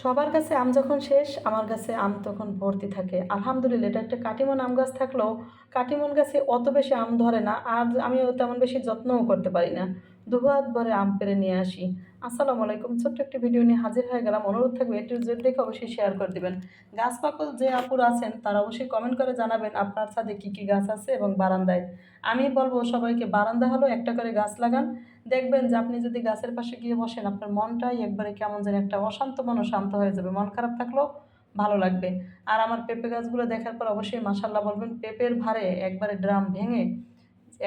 সবার কাছে আম যখন শেষ, আমার কাছে আম তখন ভর্তি থাকে। আলহামদুলিল্লাহ, এটা একটা কাটিমন আম গাছ থাকলেও কাটিমন গাছে অত বেশি আম ধরে না আর আমিও তেমন বেশি যত্নও করতে পারি না। দুহাত ভরে আম পেরে নিয়ে আসি। আসসালামু আলাইকুম, ছোট্ট একটি ভিডিও নিয়ে হাজির হয়ে গেলাম। অনুরোধ থাকবে একটু জেড দেখে অবশ্যই শেয়ার করে দিবেন। গাছ পাকল যে আপুর আছেন, তারা অবশ্যই কমেন্ট করে জানাবেন আপনার ছাদে কী কী গাছ আছে এবং বারান্দায়। আমি বলব সবাইকে বারান্দা হলো একটা করে গাছ লাগান দেখবেন যে আপনি যদি গাছের পাশে গিয়ে বসেন, আপনার মনটাই একবারে কেমন যেন একটা অশান্ত মনও শান্ত হয়ে যাবে। মন খারাপ থাকলেও ভালো লাগবে। আর আমার পেঁপে গাছগুলো দেখার পর অবশ্যই মাসাল্লাহ বলবেন, পেঁপের ভারে একবারে ড্রাম ভেঙে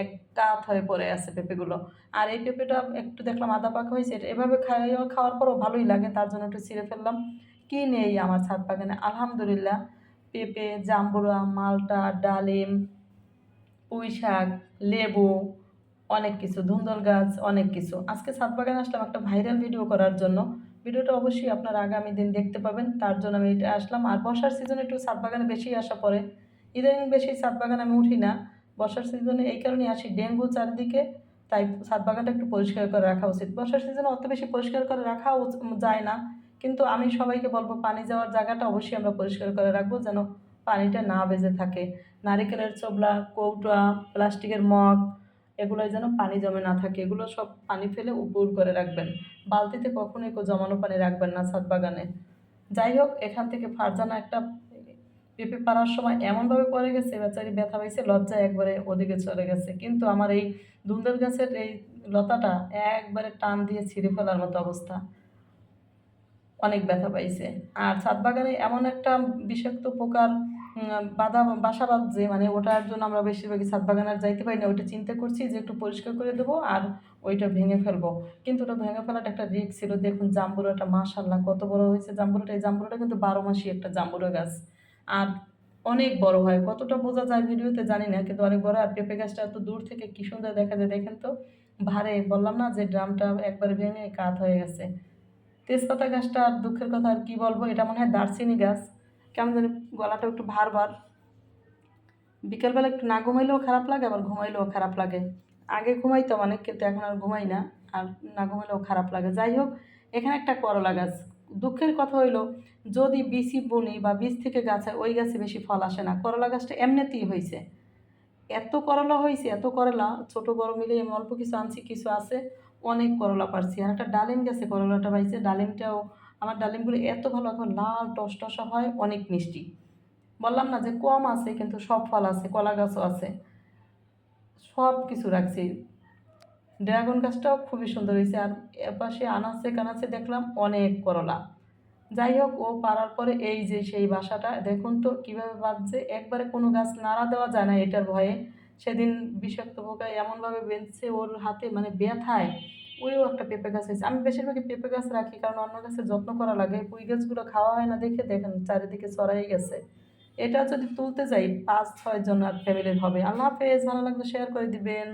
এক কাত হয়ে পড়ে আছে পেঁপেগুলো। আর এই পেঁপেটা একটু দেখলাম আদা পাকা হয়েছে এভাবে খাইয়ে খাওয়ার পরও ভালোই লাগে, তার জন্য একটু ছিঁড়ে ফেললাম। কি নেই আমার ছাদ বাগানে? আলহামদুলিল্লাহ, পেঁপে, জাম্বুরা, মালটা, ডালিম পুঁই শাক লেবু অনেক কিছু ধুন্দল গাছ, অনেক কিছু। আজকে ছাদ বাগানে আসলাম একটা ভাইরাল ভিডিও করার জন্য। ভিডিওটা অবশ্যই আপনারা আগামী দিন দেখতে পাবেন। তার জন্য আমি এটা আসলাম। আর বর্ষার সিজনে একটু ছাদ বাগানে বেশি আসা পড়ে। ইদানিং বেশি ছাদ বাগানে আমি উঠি না। বর্ষার সিজনে এই কারণেই আসি। ডেঙ্গু চারিদিকে, তাই ছাদ বাগানটা একটু পরিষ্কার করে রাখা উচিত। বর্ষার সিজনে অত বেশি পরিষ্কার করে রাখা যায় না। কিন্তু আমি সবাইকে বলব, পানি যাওয়ার জায়গাটা অবশ্যই আমরা পরিষ্কার করে রাখব যেন পানিটা না বেজে থাকে। নারিকেলের চোবলা কৌটা প্লাস্টিকের মগ এগুলোয় যেন পানি জমে না থাকে, এগুলো সব পানি ফেলে উপর করে রাখবেন। বালতিতে কখনোই জমানো পানি রাখবেন না ছাদ বাগানে। যাই হোক, এখান থেকে ফারজানা একটা পেঁপে পাড়ার সময় এমনভাবে পড়ে গেছে, বেচারি ব্যথা পাইছে, লজ্জায় একবারে ওদিকে চলে গেছে। কিন্তু আমার এই ধুন্দর গাছের এই লতাটা একবারে টান দিয়ে ছিঁড়ে ফেলার মতো অবস্থা। অনেক ব্যথা পাইছে। আর ছাদ বাগানে এমন একটা বিষাক্ত পোকার বাধা বাসা বাঁধছে মানে ওটার জন্য আমরা বেশিরভাগই ছাদ বাগান আর যাইতে পারি না, ওইটা চিন্তা করছি যে একটু পরিষ্কার করে দেবো আর ওইটা ভেঙে ফেলব। কিন্তু ওটা ভেঙে ফেলাটা একটা রিস্ক ছিল। দেখুন জাম্বুরাটা মাশাল্লাহ কত বড় হয়েছে। জাম্বুরাটা এই জাম্বুরাটা কিন্তু বারো মাসি একটা জাম্বুরা গাছ। আর অনেক বড় হয়। কতটা বোঝা যায় ভিডিওতে জানি না, কিন্তু অনেক বড় আর পেঁপে গাছটা এত দূর থেকে কী সুন্দর দেখা যায় দেখেন তো। ভারে বললাম না যে ড্রামটা একবারে ভেঙে কাত হয়ে গেছে। তেজপাতা গাছটা আর দুঃখের কথা আর কী বলব? এটা মনে হয় দারচিনি গাছ। কেমন জানি গলাটা একটু ভার ভার। বিকেলবেলা একটু না ঘুমাইলেও খারাপ লাগে, আবার ঘুমাইলেও খারাপ লাগে। আগে ঘুমাইতাম অনেক, কিন্তু এখন আর ঘুমাই না, আর না ঘুমাইলেও খারাপ লাগে। যাই হোক, এখানে একটা করলা গাছ। দুঃখের কথা হইল, যদি বিচি বুনি বা বীজ থেকে গাছ হয় ওই গাছে বেশি ফল আসে না। করলা গাছটা এমনিতেই হয়েছে এত করলা হয়েছে এত করলা, ছোট বড় মিলে আমি অল্প কিছু আনছি, কিছু আছে, অনেক করলা পারছি। আর একটা ডালিম গাছে, করলাটা পাইছে, ডালিমটাও আমার ডালিমগুলো এত ভালো, এখন লাল টসটসা হয়, অনেক মিষ্টি। বললাম না যে কম আছে, কিন্তু সব ফল আছে, কলা গাছও আছে। সব কিছু রাখছি। ড্রাগন গাছটাও খুবই সুন্দর হয়েছে, আর এপাশে আনাচে কানাচে দেখলাম অনেক করলা। যাই হোক, ও পারার পরে এই যে সেই বাসাটা, দেখুন তো কীভাবে বাঁধছে। একবারে কোনো গাছ নাড়া দেওয়া যায় না এটার ভয়ে। সেদিন বিষাক্ত পোকায় এমনভাবে বেঁধছে ওর হাতে মানে ব্যথায়। ওইও একটা পেঁপে গাছ হয়েছে। আমি বেশিরভাগই পেঁপে গাছ রাখি কারণ অন্য গাছের যত্ন করা লাগে। পুঁই গাছগুলো খাওয়া হয় না দেখে দেখেন চারিদিকে চড়াই গেছে। এটা যদি তুলতে যাই পাঁচ ছয় জন আর ফ্যামিলির হবে। আল্লাহ হাফেজ, ভালো লাগলে শেয়ার করে দিবেন।